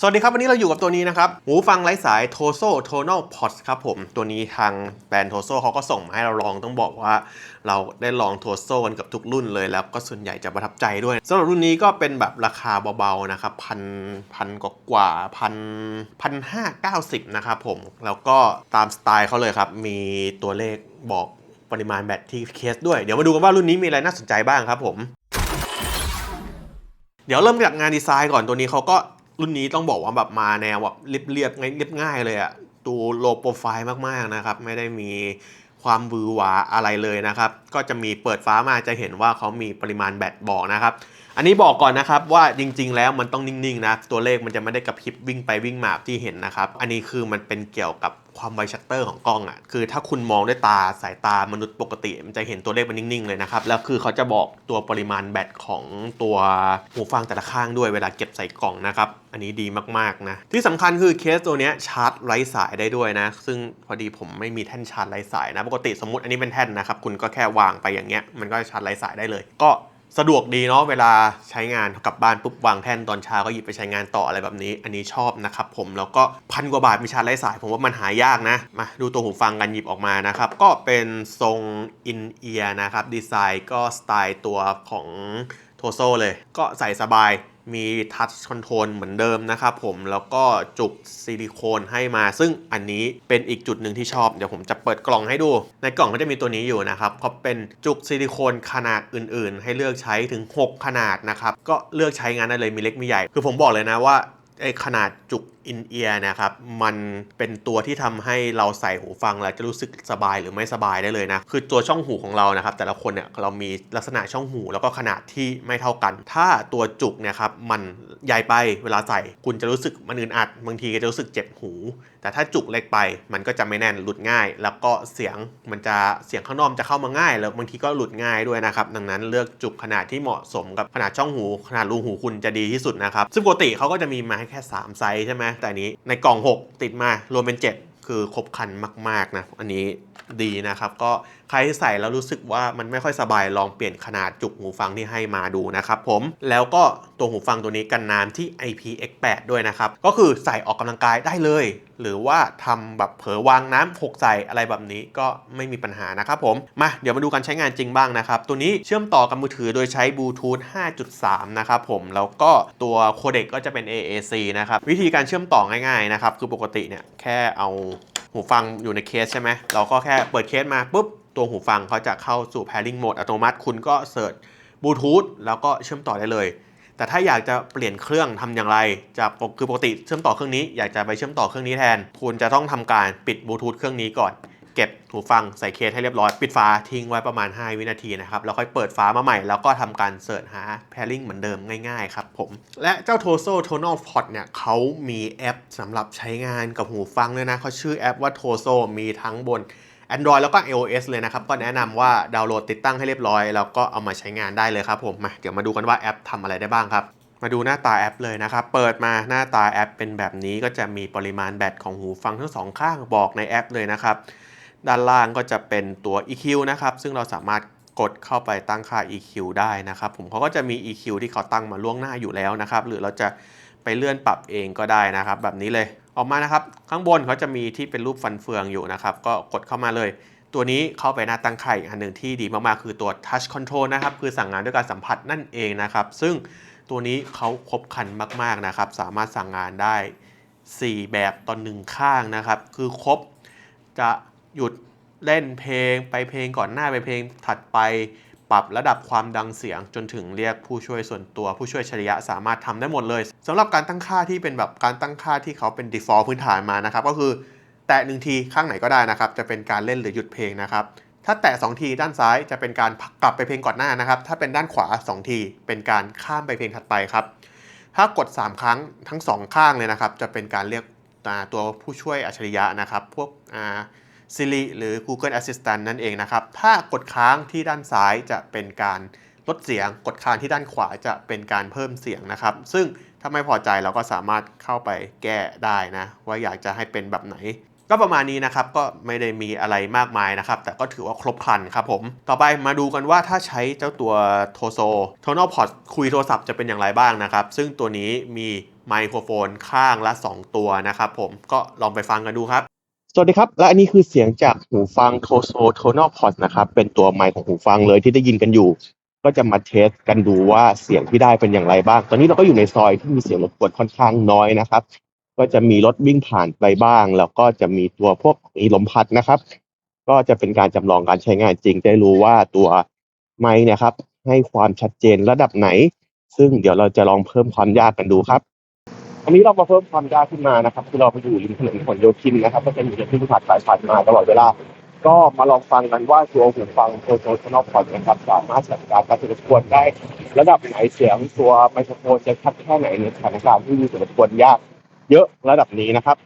สวัสดีครับ วันนี้เราอยู่กับตัวนี้นะครับ หูฟังไร้สาย Toso Tonal Pods ครับผม ตัวนี้ทางแบรนด์ Toso เขาก็ส่งมาให้เราลองต้องบอกว่า เราได้ลอง Toso กันกับทุกรุ่นเลยแล้วก็ส่วนใหญ่จะประทับใจด้วยสำหรับรุ่นนี้ก็เป็นแบบราคาเบาๆนะครับพันพันกว่าาพันพันห้าเก้าสิบนะครับผม แล้วก็ตามสไตล์เขาเลยครับ มีตัวเลขบอกปริมาณแบตที่เคสด้วย เดี๋ยวมาดูกันว่ารุ่นนี้มีอะไรน่าสนใจบ้างครับผมเดี๋ยวเริ่มจากงานดีไซน์ก่อนตัวนี้เขาก็ รุ่นนี้ต้องบอกว่าแบบมาแนวแบบเรียบเรียบง่ายเรียบง่ายเลยอะดูโลโปรไฟล์มากๆนะครับ ไม่ได้มีความวือหวาอะไรเลยนะครับ ก็จะมีเปิดฟ้ามาจะเห็นว่าเขามีปริมาณแบตบอกนะครับ อันนี้บอกก่อนนะครับว่าจริง ๆ แล้วมันต้องนิ่ง ๆ นะ ตัวเลขมันจะไม่ได้กระพริบวิ่งไปวิ่งมาที่เห็นนะครับ อันนี้คือมันเป็นเกี่ยวกับความไวชัตเตอร์ของกล้องอะ่ะคือถ้าคุณมองด้วยตาสายตามนุษย์ปกติ มันจะเห็นตัวเลขมันนิ่ง ๆ เลยนะครับ แล้วคือเขาจะบอกตัวปริมาณแบตของตัวหูฟังแต่ละข้างด้วยเวลาเก็บใส่กล่องนะครับ อันนี้ดีมากๆนะ ที่สำคัญคือเคสตัวนี้ชาร์จไร้สายได้ด้วยนะ ซึ่งพอดีผมไม่มีแท่นชาร์จไร้สายนะปกติสมมติอันนี้เป็นแท่นนะครับคุณก็แค่วางไปอย่างเงี้ยมันก็ชาร์จไร้สายได้เลย ก็ สะดวกดีเนาะเวลาใช้งานกลับบ้านปุ๊บวางแท่นตอนเช้าก็หยิบไปใช้งานต่ออะไรแบบนี้ อันนี้ชอบนะครับผมแล้วก็พันกว่าบาทมีชาร์จไร้สาย ผมว่ามันหายากนะ มาดูตัวหูฟังกันหยิบออกมานะครับ ก็เป็นทรงอินเอียร์นะครับ ดีไซน์ก็สไตล์ตัวของโทโซเลย ก็ใส่สบาย มีทัชคอนโทรลเหมือนเดิมนะครับผมแล้วก็จุกซิลิโคนให้มา ซึ่งอันนี้เป็นอีกจุดหนึ่งที่ชอบ เดี๋ยวผมจะเปิดกล่องให้ดู ในกล่องก็จะมีตัวนี้อยู่นะครับเขาเป็นจุกซิลิโคนขนาดอื่น ๆ ให้เลือกใช้ถึง 6 ขนาดนะครับก็เลือกใช้งานได้เลยมีเล็กมีใหญ่ คือผมบอกเลยนะว่า ไอขนาดจุกอินเอียร์นะครับ มันเป็นตัวที่ทำให้เราใส่หูฟังแล้วจะรู้สึกสบายหรือไม่สบายได้เลยนะ คือตัวช่องหูของเรานะครับ แต่ละคนเนี่ยเรามีลักษณะช่องหูแล้วก็ขนาดที่ไม่เท่ากัน ถ้าตัวจุกเนี่ยครับมันใหญ่ไปเวลาใส่คุณจะรู้สึกมันอึดอัด บางทีก็จะรู้สึกเจ็บหู แต่ถ้าจุกเล็กไป มันก็จะไม่แน่นหลุดง่าย แล้วก็เสียงมันจะเสียงข้างนอกจะเข้ามาง่าย แล้วบางทีก็หลุดง่ายด้วยนะครับ ดังนั้นเลือกจุกขนาดที่เหมาะสมกับขนาดช่องหู ขนาดรูหูคุณจะดีที่สุดนะครับซึ่งปกติเขาก็จะมีมาใแค่ 3 ไซส์ใช่ไหมแต่อันนี้ในกล่อง 6 ติดมารวมเป็น 7 คือครบคันมากๆนะอันนี้ดีนะครับ ก็ใครที่ใส่แล้วรู้สึกว่ามันไม่ค่อยสบายลองเปลี่ยนขนาดจุกหูฟังที่ให้มาดูนะครับผมแล้วก็ตัวหูฟังตัวนี้กันน้ำที่ IPX8 ด้วยนะครับ ก็คือใส่ออกกำลังกายได้เลย หรือว่าทำแบบเผลอวางน้ำหกใส่อะไรแบบนี้ก็ไม่มีปัญหานะครับผม มาเดี๋ยวมาดูการใช้งานจริงบ้างนะครับ ตัวนี้เชื่อมต่อกับมือถือโดยใช้บลูทูธ 5.3 นะครับผม แล้วก็ตัวโคเด็กก็จะเป็น AAC นะครับ วิธีการเชื่อมต่อง่ายๆนะครับ คือปกติเนี่ยแค่เอาหูฟังอยู่ในเคสใช่ไหมเราก็แค่เปิดเคสมาปุ๊บตัวหูฟังเขาจะเข้าสู่ pairing mode อัตโนมัติ คุณก็เสิร์ชบลูทูธแล้วก็เชื่อมต่อได้เลย แต่ถ้าอยากจะเปลี่ยนเครื่องทำอย่างไรจากปกคือปกติเชื่อมต่อเครื่องนี้อยากจะไปเชื่อมต่อเครื่องนี้แทน คุณจะต้องทำการปิดบลูทูธเครื่องนี้ก่อน เก็บหูฟังใส่เคสให้เรียบร้อย ปิดฝาทิ้งไว้ประมาณ 5 วินาทีนะครับ แล้วค่อยเปิดฝามาใหม่ แล้วก็ทำการเสิร์ชหา pairing เหมือนเดิมง่ายๆครับผม และเจ้า Toso Tonal Pod เนี่ยเขามีแอปสำหรับใช้งานกับหูฟังด้วยนะเขาชื่อแอปว่า Toso มีทั้งบน Android แล้วก็ iOS เลยนะครับ ก็แนะนำว่าดาวน์โหลดติดตั้งให้เรียบร้อย แล้วก็เอามาใช้งานได้เลยครับผมมาเดี๋ยวมาดูกันว่าแอปทำอะไรได้บ้างครับมาดูหน้าตาแอปเลยนะครับ เปิดมาหน้าตาแอปเป็นแบบนี้ก็จะมีปริมาณแบตของหูฟังทั้งสองข้างบอกในแอปเลยนะครับ ด้านล่างก็จะเป็นตัว EQ นะครับ ซึ่งเราสามารถกดเข้าไปตั้งค่า EQ ได้นะครับ ผมเขาก็จะมี EQ ที่เขาตั้งมาล่วงหน้าอยู่แล้วนะครับ หรือเราจะไปเลื่อนปรับเองก็ได้นะครับ แบบนี้เลย ออกมานะครับ ข้างบนเขาจะมีที่เป็นรูปฟันเฟืองอยู่นะครับ ก็กดเข้ามาเลย ตัวนี้เข้าไปหน้าตั้งค่าอีกอันหนึ่งที่ดีมากๆ คือตัว Touch Control นะครับ คือสั่งงานด้วยการสัมผัสนั่นเองนะครับ ซึ่งตัวนี้เขาครบคันมากๆนะครับ สามารถสั่งงานได้ 4 แบบต่อหนึ่งข้างนะครับ คือครบจะหยุดเล่นเพลงไปเพลงก่อนหน้าไปเพลงถัดไป ปรับระดับความดังเสียงจนถึงเรียกผู้ช่วยส่วนตัวผู้ช่วยฉลียะสามารถทำได้หมดเลยสำหรับการตั้งค่าที่เป็นแบบการตั้งค่าที่เขาเป็น default พื้นฐานมานะครับ ก็คือแตะหนึ่งทีข้างไหนก็ได้นะครับ จะเป็นการเล่นหรือหยุดเพลงนะครับ ถ้าแตะ 2 ทีด้านซ้ายจะเป็นการกลับไปเพลงก่อนหน้านะครับ ถ้าเป็นด้านขวา 2 ที เป็นการข้ามไปเพลงถัดไปครับ ถ้ากด 3 ครั้งทั้ง 2 ข้างเลยนะครับ จะเป็นการเรียกตัวผู้ช่วยอัจฉริยะนะครับ พวกอ่า Siri หรือ Google Assistant นั่นเองนะครับ ถ้ากดค้างที่ด้านซ้ายจะเป็นการลดเสียง กดค้างที่ด้านขวาจะเป็นการเพิ่มเสียงนะครับ ซึ่งถ้าไม่พอใจเราก็สามารถเข้าไปแก้ได้นะ ว่าอยากจะให้เป็นแบบไหน ก็ประมาณนี้นะครับ ก็ไม่ได้มีอะไรมากมายนะครับ แต่ก็ถือว่าครบครันครับผม ต่อไปมาดูกันว่าถ้าใช้เจ้าตัวโทโซ Tonal Pod คุยโทรศัพท์จะเป็นอย่างไรบ้างนะครับ ซึ่งตัวนี้มีไมโครโฟนข้างละ 2 ตัวนะครับผม ก็ลองไปฟังกันดูครับ สวัสดีครับ และอันนี้คือเสียงจากหูฟัง Toso Tonal Pod นะครับ เป็นตัวไมค์ของหูฟังเลยที่ได้ยินกันอยู่ ก็จะมาเทสกันดูว่าเสียงที่ได้เป็นอย่างไรบ้าง ตอนนี้เราก็อยู่ในซอยที่มีเสียงรบกวนค่อนข้างน้อยนะครับ ก็จะมีรถวิ่งผ่านไปบ้าง แล้วก็จะมีตัวพวกมีลมพัดนะครับ ก็จะเป็นการจำลองการใช้งานจริงได้รู้ว่าตัวไมค์เนะครับ ให้ความชัดเจนระดับไหน ซึ่งเดี๋ยวเราจะลองเพิ่มความยากกันดูครับ อันนี้เรามาเพิ่มความยากขึ้นมานะครับคือเราไปอยู่ริมถนนผลโยธินนะครับ ก็จะมีรถที่ผ่านสายผ่านมาตลอดเวลา ก็มาลองฟังกันว่าตัวหูฟังโทรศัพท์พอดนะครับสามารถจัดการการรบกวนได้ ระดับไหนเสียงตัวไมโครโฟนจะชัดแค่ไหนในสถานการณ์ที่มีเสียงรบกวนยาก เยอะระดับนี้นะครับ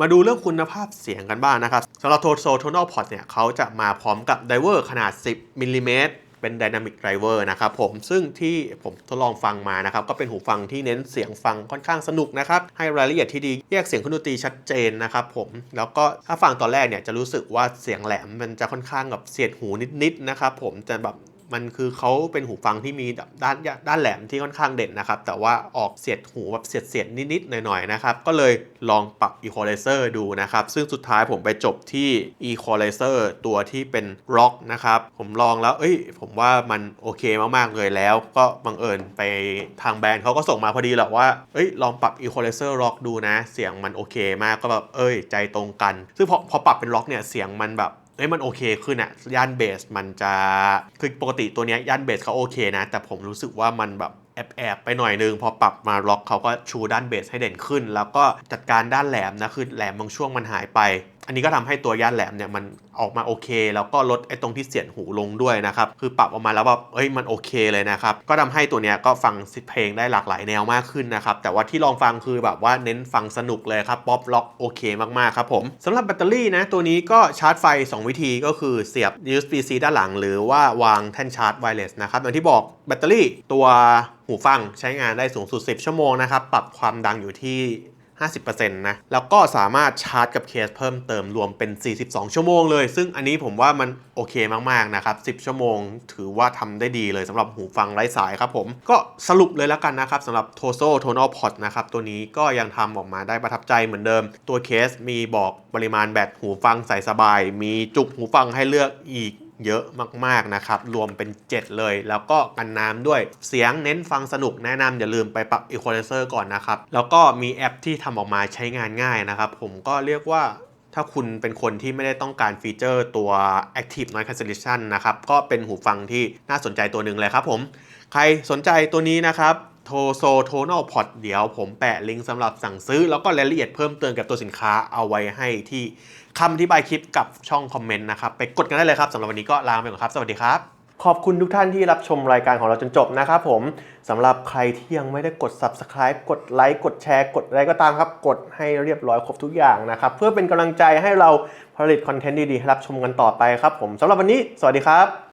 มาดูเรื่องคุณภาพเสียงกันบ้างนะครับสำหรับ Toso Tonal Pod เนี่ยเขาจะมาพร้อมกับไดเวอร์ขนาด 10มิลลิเมตร เป็น Dynamic Driver นะครับผมซึ่งที่ผมทดลองฟังมานะครับก็เป็นหูฟังที่เน้นเสียงฟังค่อนข้างสนุกนะครับให้รายละเอียดที่ดีแยกเสียงเครื่องดนตรีชัดเจนนะครับผมแล้วก็ถ้าฟังตอนแรกเนี่ยจะรู้สึกว่าเสียงแหลมมันจะค่อนข้างแบบเสียดหูนิดๆนะครับผมจะแบบ มันคือเขาเป็นหูฟังที่มีด้านด้านแหลมที่ค่อนข้างเด่นนะครับ แต่ว่าออกเสียดหูแบบเสียดเสียดนิดๆหน่อยๆนะครับ ก็เลยลองปรับ equalizer ดูนะครับ ซึ่งสุดท้ายผมไปจบที่ equalizer ตัวที่เป็น rock นะครับ ผมลองแล้ว เอ้ย ผมว่ามันโอเคมากๆเลยแล้ว ก็บังเอิญไปทางแบรนด์เขาก็ส่งมาพอดีแหละว่า เอ้ย ลองปรับ equalizer rock ดูนะ เสียงมันโอเคมาก ก็แบบ เอ้ย ใจตรงกัน ซึ่งพอพอปรับเป็น rock เนี่ย เสียงมันแบบ เอ้ยมันโอเคขึ้นอะย่านเบสมันจะคือปกติตัวเนี้ยย่านเบสเขาโอเคนะ แต่ผมรู้สึกว่ามันแบบแอบแอบไปหน่อยนึง พอปรับมาล็อกเขาก็ชูด้านเบสให้เด่นขึ้น แล้วก็จัดการด้านแหลมนะคือแหลมบางช่วงมันหายไป อันนี้ก็ทำให้ตัวย่านแหลมเนี่ยมันออกมาโอเค แล้วก็ลดไอ้ตรงที่เสียดหูลงด้วยนะครับ คือปรับออกมาแล้วแบบเอ้ยมันโอเคเลยนะครับ ก็ทำให้ตัวเนี้ยก็ฟังเพลงได้หลากหลายแนวมากขึ้นนะครับ แต่ว่าที่ลองฟังคือแบบว่าเน้นฟังสนุกเลยครับป๊อปล็อกโอเคมากๆครับผมสำหรับแบตเตอรี่นะตัวนี้ก็ชาร์จไฟ 2 วิธีก็คือเสียบ USB-C ด้านหลัง หรือว่าวางแท่นชาร์จไวเลสนะครับอย่างที่บอกแบตเตอรี่ตัวหูฟังใช้งานได้สูงสุด 10 ชั่วโมงนะครับ ปรับความดังอยู่ที่ 50%นะ แล้วก็สามารถชาร์จกับเคสเพิ่มเติมรวมเป็น 42 ชั่วโมงเลย ซึ่งอันนี้ผมว่ามันโอเคมากๆนะครับ 10 ชั่วโมง ถือว่าทำได้ดีเลยสำหรับหูฟังไร้สายครับผม ก็สรุปเลยแล้วกันนะครับสำหรับ Toso Tonal Pod นะครับ ตัวนี้ก็ยังทำออกมาได้ประทับใจเหมือนเดิม ตัวเคสมีบอกปริมาณแบตหูฟังใส่สบาย มีจุกหูฟังให้เลือกอีก เยอะมากๆนะครับ รวมเป็น 7 เลย แล้วก็กันน้ำด้วย เสียงเน้นฟังสนุกแนะนำอย่าลืมไปปรับ Equalizer ก่อนนะครับ แล้วก็มีแอปที่ทำออกมาใช้งานง่ายนะครับ ผมก็เรียกว่าถ้าคุณเป็นคนที่ไม่ได้ต้องการฟีเจอร์ตัว Active Noise Cancellation นะครับ ก็เป็นหูฟังที่น่าสนใจตัวหนึ่งเลยครับผม ใครสนใจตัวนี้นะครับ โทโซโทนอลพอดเดี๋ยวผมแปะลิงก์สำหรับสั่งซื้อ แล้วก็รายละเอียดเพิ่มเติมกับตัวสินค้าเอาไว้ให้ที่คำอธิบายคลิปกับช่องคอมเมนต์นะครับ ไปกดกันได้เลยครับสำหรับวันนี้ก็ลาไปก่อนครับ สวัสดีครับ ขอบคุณทุกท่านที่รับชมรายการของเราจนจบนะครับผมสำหรับใครที่ยังไม่ได้กด subscribe กดไลค์กดแชร์ กดอะไรก็ตามครับ กดให้เรียบร้อยครบทุกอย่างนะครับ เพื่อเป็นกำลังใจให้เราผลิตคอนเทนต์ดีๆให้รับชมกันต่อไปครับผมสำหรับวันนี้ สวัสดีครับ